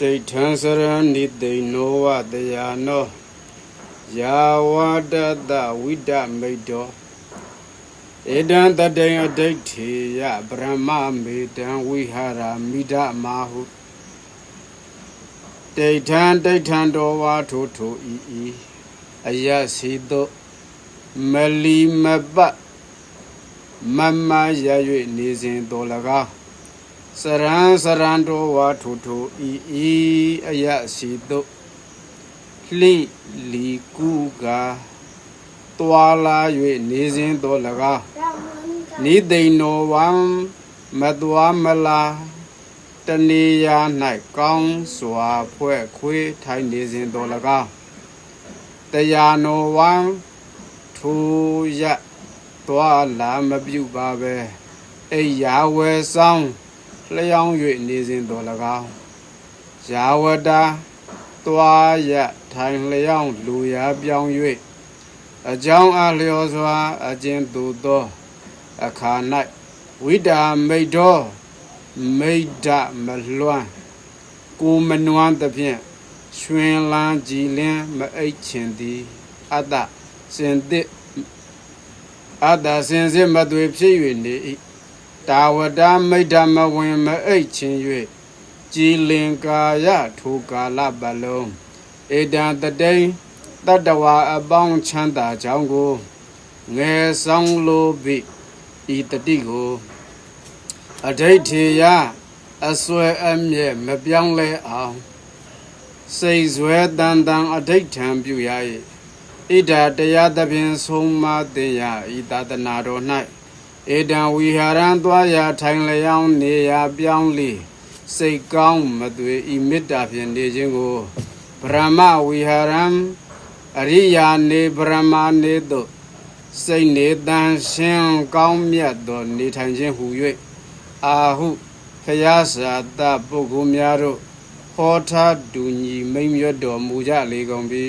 ဒိဋ္ဌံစရဏိသိနောဝတယာနောယာဝတတဝိဒမိတ်တောဧတံတတေအဒိဋ္ဌေယဗြဟ္မမေတံဝိဟာရမိဒမာဟုဒိဋ္ဌံဒိဋ္ဌံတော်ဝါထိုထိုဤဤအယစီတောမလီမပတ်မမရ၍နေစဉ်တော်၎င်း စရံစရံတော်ဝါထုထုဤဤအယစီတုလှိလီကူကာတွာလာ၍နေစဉ်တော်၎င်းနိသိန်နောဝံမသွာမလာတနေရာ၌ကောင်းစွာဖွဲ့ခွေးထိုင်နေစဉ်တော်၎င်းတရားနောဝံထူရတွာလာမပြုပါပဲအိယာဝဲဆောင် လျောင်း၍နေစဉ်တော်၎င်းယာဝတာတွားရထိုင်လျောင်းလူရာပြောင်း၍အကြောင်းအလျော်စွာအကျဉ်သူသောအခါ၌ဝိတာမိတ်တော်မိတ်ဒမလွမ်းကိုမနွမ်းသဖြင့်ရွှင်လန်းကြည်လင်းမအိတ်ချင်သည်အတ္တစင်သစ်အတ္တစင်စစ်မသွေဖြစ်၍နေ၏ တာဝတမိတ်ဓမဝင်မအိတ်ချင်း၍ကြည်လင်ကာယထိုကာလပတ်လုံးဧတံတတိန်တတ္တဝါအပေါင်းချမ်းသာကြောင်းကိုငယ်ဆောင်လိုပြီဤတတိကိုအဋိဋ္ဌေယအစွဲအမြဲမပြောင်းလဲအောင်စိတ်ဇွဲတန်တန်အဋိဋ္ဌံပြုရ၏ဣဒာတရားသဖြင့်ဆုံးမတင်ရဤသာသနာတော်၌ ဧတံဝီဟာရံသွားရာထိုင်လျောင်းနေရာပြောင်းလေစိတ်ကောင်းမသွေဤမေတ္တာဖြင့်နေခြင်းကိုဗြဟ္မဝီဟာရံအရိယာနေဗြဟ္မာနေသို့စိတ်နေတန်ရှင်းကောင်းမြတ်သောနေထိုင်ခြင်းဟူ၍အာဟုဖယားစာတပုဂ္ဂိုလ်များတို့ဟောထားတူညီမိန်မြတ်တော်မူကြလေကုန်ပြီ